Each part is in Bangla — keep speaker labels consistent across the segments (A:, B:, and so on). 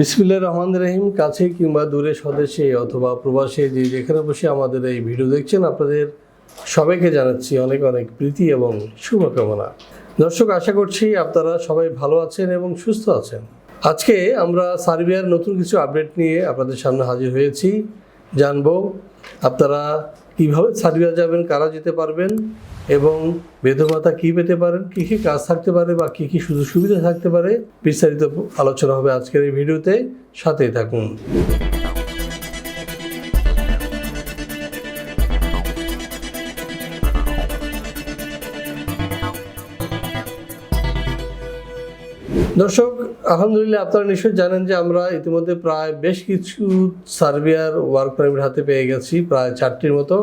A: বিসমিল্লা রহমান রহিম, কাছে কিংবা দূরে স্বদেশে অথবা প্রবাসে যে যেখানে বসে আমাদের এই ভিডিও দেখছেন, আপনাদের সবাইকে জানাচ্ছি অনেক অনেক প্রীতি এবং শুভকামনা। দর্শক, আশা করছি আপনারা সবাই ভালো আছেন এবং সুস্থ আছেন। আজকে আমরা সার্বিয়ার নতুন কিছু আপডেট নিয়ে আপনাদের সামনে হাজির হয়েছি। জানব আপনারা কীভাবে সার্বিয়া যাবেন, কারা যেতে পারবেন এবং বেদভাতা কী পেতে পারেন? কী কী কাজ থাকতে পারে বা কী কী সুযোগ সুবিধা থাকতে পারে? বিস্তারিত আলোচনা হবে আজকের এই ভিডিওতে। সাথেই থাকুন। দর্শক আলহামদুলিল্লাহ, আপনারা নিশ্চয়ই জানেন যে আমরা ইতিমধ্যে প্রায় বেশ কিছু সার্বিয়ার ওয়ার্ক পারমিট হাতে পেয়ে গেছি, প্রায় চারটির মতো।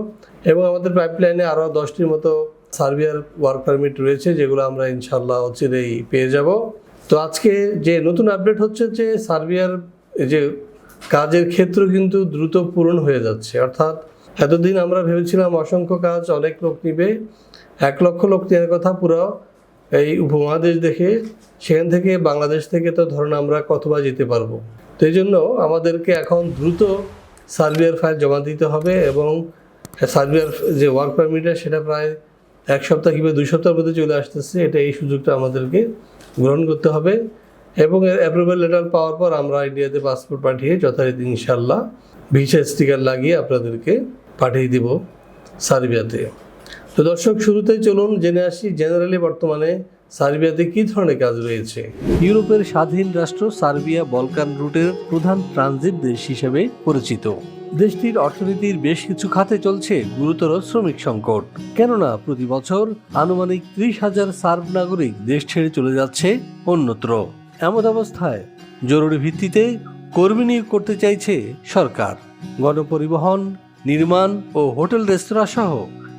A: এবং আমাদের পাইপলাইনে আরও দশটির মতো সার্বিয়ার ওয়ার্ক পারমিট রয়েছে, যেগুলো আমরা ইনশাল্লাহ অচিরেই পেয়ে যাব। তো আজকে যে নতুন আপডেট হচ্ছে যে সার্বিয়ার যে কাজের ক্ষেত্র কিন্তু দ্রুত পূরণ হয়ে যাচ্ছে। অর্থাৎ এতদিন আমরা ভেবেছিলাম অসংখ্য কাজ অনেক লোক নিবে, এক লক্ষ লোক নেওয়ার কথা পুরো এই উপমহাদেশ দেখে সেখান থেকে বাংলাদেশ থেকে তো ধরুন আমরা কতবার যেতে পারব। তো এই জন্য আমাদেরকে এখন দ্রুত সার্বিয়ার ফাইল জমা দিতে হবে এবং সার্বিয়ার যে ওয়ার্ক পারমিটটা সেটা প্রায় এক সপ্তাহ কিংবা দুই সপ্তাহের মধ্যে চলে আসতেছে। এটা এই সুযোগটা আমাদেরকে গ্রহণ করতে হবে এবং অ্যাপ্রুভাল লেটার পাওয়ার পর আমরা ইন্ডিয়াতে পাসপোর্ট পাঠিয়ে যথারীতি ইনশাল্লাহ ভিসা স্টিকার লাগিয়ে আপনাদেরকে পাঠিয়ে দিব সার্বিয়াতে। তো দর্শক, শুরুতেই চলুন জেনে আসি জেনারেলি বর্তমানে সার্বিয়াতে কী ধরনের কাজ রয়েছে।
B: ইউরোপের স্বাধীন রাষ্ট্র সার্বিয়া বলকান রুটের প্রধান ট্রানজিট দেশ হিসেবে পরিচিত। দেশটির অর্থনীতির বেশ কিছু খাতে চলছে গুরুতর শ্রমিক সংকট। কেননা, প্রতি বছর আনুমানিক ত্রিশ হাজার সার্ব নাগরিক দেশ ছেড়ে চলে যাচ্ছে অন্যত্র। এমন অবস্থায় জরুরি ভিত্তিতে কর্মী নিয়োগ করতে চাইছে সরকার। গণপরিবহন, নির্মাণ ও হোটেল রেস্তোরাঁ সহ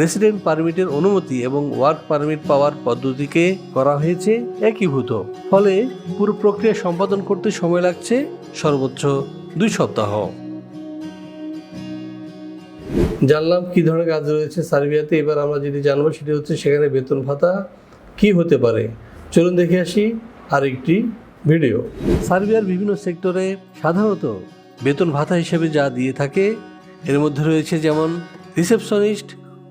B: রেসিডেন্ট পারমিটের অনুমতি এবং ওয়ার্ক পারমিট পাওয়ার পদ্ধতিকে করা হয়েছে একীভূত। ফলে পুরো প্রক্রিয়া সম্পাদন করতে সময় লাগছে সর্বোচ্চ দুই সপ্তাহ।
A: জানলাম কী ধরনের কাজ রয়েছে সার্বিয়াতে। এবার আমরা যেটি জানব সেটি হচ্ছে সেখানে বেতন ভাতা কি হতে পারে। চলুন দেখে আসি আরেকটি ভিডিও।
B: সার্বিয়ার বিভিন্ন সেক্টরে সাধারণত বেতন ভাতা হিসেবে যা দিয়ে থাকে, এর মধ্যে রয়েছে যেমন রিসেপশনিস্ট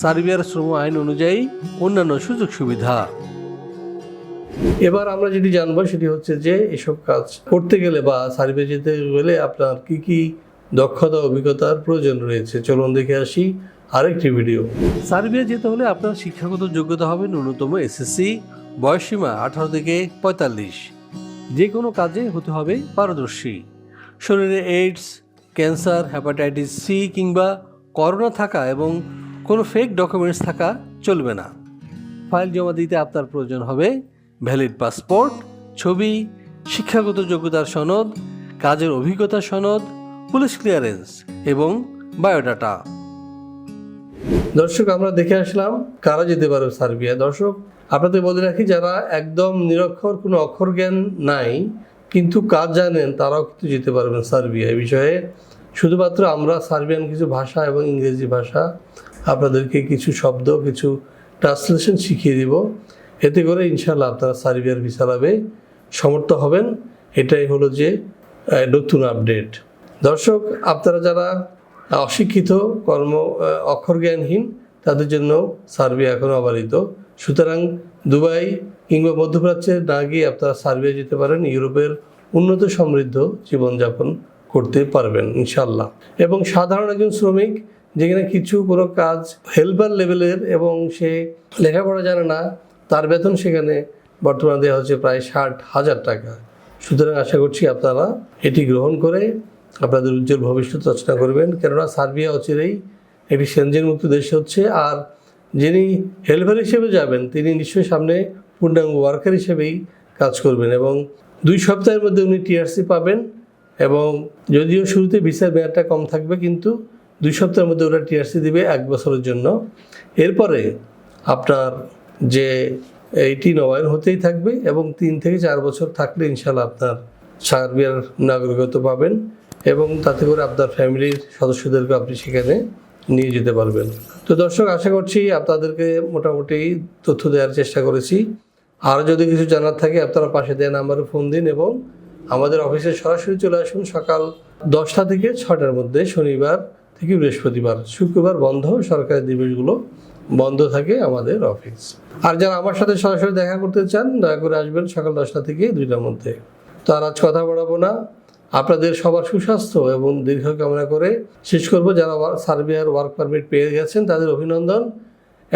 B: সার্বিয়ার শ্রম আইন অনুযায়ী অন্যান্য সুযোগ সুবিধা।
A: এবার আমরা যেটি জানব সেটি হচ্ছে যে এসব কাজ করতে গেলে বা সার্ভে যেতে গেলে আপনার কি কি দক্ষতা, অভিজ্ঞতার প্রয়োজন রয়েছে? চলুন দেখে আসি আরেকটি ভিডিও।
B: সার্বিয়া যেতে হলে আপনার শিক্ষাগত যোগ্যতা হবে ন্যূনতম এসএসসি, বয়সসীমা আঠারো থেকে পঁয়তাল্লিশ। যে কোনো কাজে হতে হবে পারদর্শী। শরীরে এইডস, ক্যান্সার হ্যাপাটাইটিস সি কিংবা করোনা থাকা এবং কোনো ফেক ডকুমেন্টস থাকা চলবে না। ফাইল জমা দিতে আপনার প্রয়োজন হবে ভ্যালিড পাসপোর্ট ছবি, শিক্ষাগত যোগ্যতার সনদ, কাজের অভিজ্ঞতা সনদ পুলিশ ক্লিয়ারেন্স এবং বায়োডাটা
A: দর্শক, আমরা দেখে আসলাম কারা যেতে পারে সার্বিয়া। দর্শক, আপনাদের বলে রাখি, যারা একদম নিরক্ষর, কোনো অক্ষর জ্ঞান নাই, কিন্তু কাজ জানেন, তারাও কিন্তু যেতে পারবেন সার্বিয়া। এই বিষয়ে শুধুমাত্র আমরা সার্বিয়ান কিছু ভাষা এবং ইংরেজি ভাষা আপনাদেরকে কিছু শব্দ, কিছু ট্রান্সলেশন শিখিয়ে দিব। এতে করে ইনশাল্লাহ আপনারা সার্বিয়ার লাভে সমর্থ হবেন। এটাই হলো যে নতুন আপডেট দর্শক, আপনারা যারা অশিক্ষিত, কর্ম অক্ষর জ্ঞানহীন তাদের জন্য সার্বিয়া এখনও অবারিত। সুতরাং দুবাই কিংবা মধ্যপ্রাচ্যে না গিয়ে আপনারা সার্বিয়া যেতে পারেন। ইউরোপের উন্নত সমৃদ্ধ জীবনযাপন করতে পারবেন ইনশাল্লাহ এবং সাধারণ একজন শ্রমিক যেখানে কিছু কোনো কাজ হেল্পার লেভেলের এবং সে লেখাপড়া জানে না, তার বেতন সেখানে বর্তমানে দেওয়া হচ্ছে প্রায় ষাট হাজার টাকা। সুতরাং আশা করছি আপনারা এটি গ্রহণ করে আপনাদের উজ্জ্বল ভবিষ্যৎ রচনা করবেন। কেননা সার্বিয়া অচিরেই একটি সেনজেন মুক্ত দেশ হচ্ছে। আর যিনি হেল্পার হিসেবে যাবেন, তিনি নিশ্চয়ই সামনে পূর্ণাঙ্গ ওয়ার্কার হিসেবেই কাজ করবেন এবং দুই সপ্তাহের মধ্যে উনি টিআরসি পাবেন এবং যদিও শুরুতে ভিসার মেয়াদটা কম থাকবে, কিন্তু দুই সপ্তাহের মধ্যে ওরা টিআরসি দিবে এক বছরের জন্য। এরপরে আপনার যে এইটি নবায়ন হতেই থাকবে এবং তিন থেকে চার বছর থাকলে ইনশাল্লাহ আপনার সার্বিয়ার নাগরিকত্ব পাবেন এবং তাতে করে আপনার ফ্যামিলির সদস্যদেরকে আপনি সেখানে নিয়ে যেতে পারবেন। তো দর্শক, আশা করছি আপনাদেরকে মোটামুটি তথ্য দেওয়ার চেষ্টা করেছি। আর যদি কিছু জানার থাকে, আপনারা পাশে দেওয়া নাম্বারে ফোন দিন এবং আমাদের অফিসে সরাসরি চলে আসুন সকাল দশটা থেকে ছটার মধ্যে শনিবার থেকে বৃহস্পতিবার, শুক্রবার বন্ধ, সরকারি দিবসগুলো বন্ধ থাকে আমাদের অফিস আর যারা আমার সাথে সরাসরি দেখা করতে চান, দয়া করে আসবেন সকাল দশটা থেকে দুইটার মধ্যে। তো আর আজ কথা বাড়াবো না। আপনাদের সবার সুস্বাস্থ্য এবং দীর্ঘ কামনা করে শেষ করব। যারা সার্বিয়ার ওয়ার্ক পারমিট পেয়ে গেছেন, তাদের অভিনন্দন।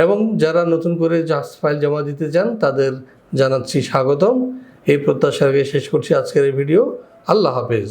A: এবং যারা নতুন করে জাস্ট ফাইল জমা দিতে চান, তাদের জানাচ্ছি স্বাগতম। এই প্রত্যাশাকে শেষ করছি আজকের এই ভিডিও। আল্লাহ হাফেজ।